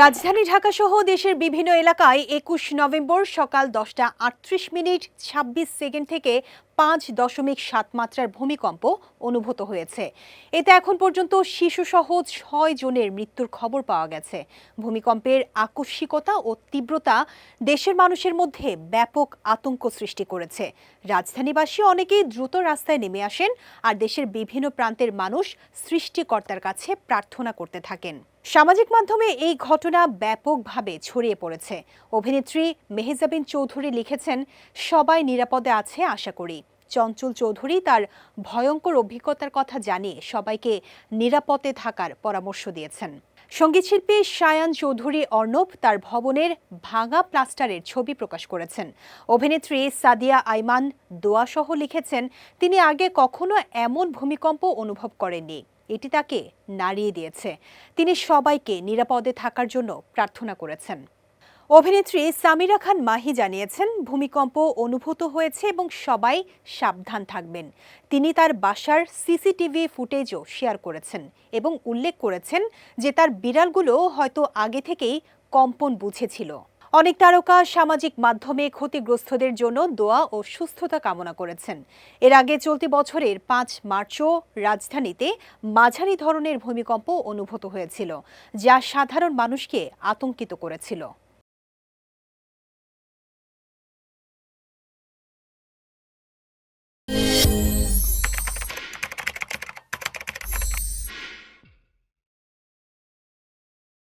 রাজধানী ঢাকা সহ দেশের বিভিন্ন এলাকায় একুশ নভেম্বর সকাল দশটা আটত্রিশ মিনিট ছাব্বিশ সেকেন্ড থেকে পাঁচ দশমিক সাত মাত্রার ভূমিকম্প অনুভূত হয়েছে। এতে এখন পর্যন্ত শিশুসহ ছয় জনের মৃত্যুর খবর পাওয়া গেছে। ভূমিকম্পের আকস্মিকতা ও তীব্রতা দেশের মানুষের মধ্যে ব্যাপক আতঙ্ক সৃষ্টি করেছে। রাজধানীবাসী অনেকেই দ্রুত রাস্তায় নেমে আসেন আর দেশের বিভিন্ন প্রান্তের মানুষ সৃষ্টিকর্তার কাছে প্রার্থনা করতে থাকেন। সামাজিক মাধ্যমে এই ঘটনা ব্যাপকভাবে ছড়িয়ে পড়েছে। অভিনেত্রী মেহেজাবিন চৌধুরী লিখেছেন, সবাই নিরাপদে আছে আশা করি। চঞ্চল চৌধুরী তার ভয়ঙ্কর অভিজ্ঞতার কথা জানিয়ে সবাইকে নিরাপদে থাকার পরামর্শ দিয়েছেন। সঙ্গীতশিল্পী সায়ান চৌধুরী অর্ণব তার ভবনের ভাঙা প্লাস্টারের ছবি প্রকাশ করেছেন। অভিনেত্রী সাদিয়া আইমান দোয়াসহ লিখেছেন, তিনি আগে কখনো এমন ভূমিকম্প অনুভব করেননি। এটি তাকে নাড়িয়ে দিয়েছে। তিনি সবাইকে নিরাপদে থাকার জন্য প্রার্থনা করেছেন। অভিনেত্রী সামিরা খান মাহি জানিয়েছেন, ভূমিকম্প অনুভূত হয়েছে এবং সবাই সাবধান থাকবেন। তিনি তার বাসার সিসিটিভি ফুটেজও শেয়ার করেছেন এবং উল্লেখ করেছেন যে তার বিড়ালগুলো হয়তো আগে থেকেই কম্পন বুঝেছিল। অনেক তারকা সামাজিক মাধ্যমে ক্ষতিগ্রস্তদের জন্য দোয়া ও সুস্থতা কামনা করেছেন। এর আগে চলতি বছরের পাঁচ মার্চও রাজধানীতে মাঝারি ধরনের ভূমিকম্প অনুভূত হয়েছিল, যা সাধারণ মানুষকে আতঙ্কিত করেছিল।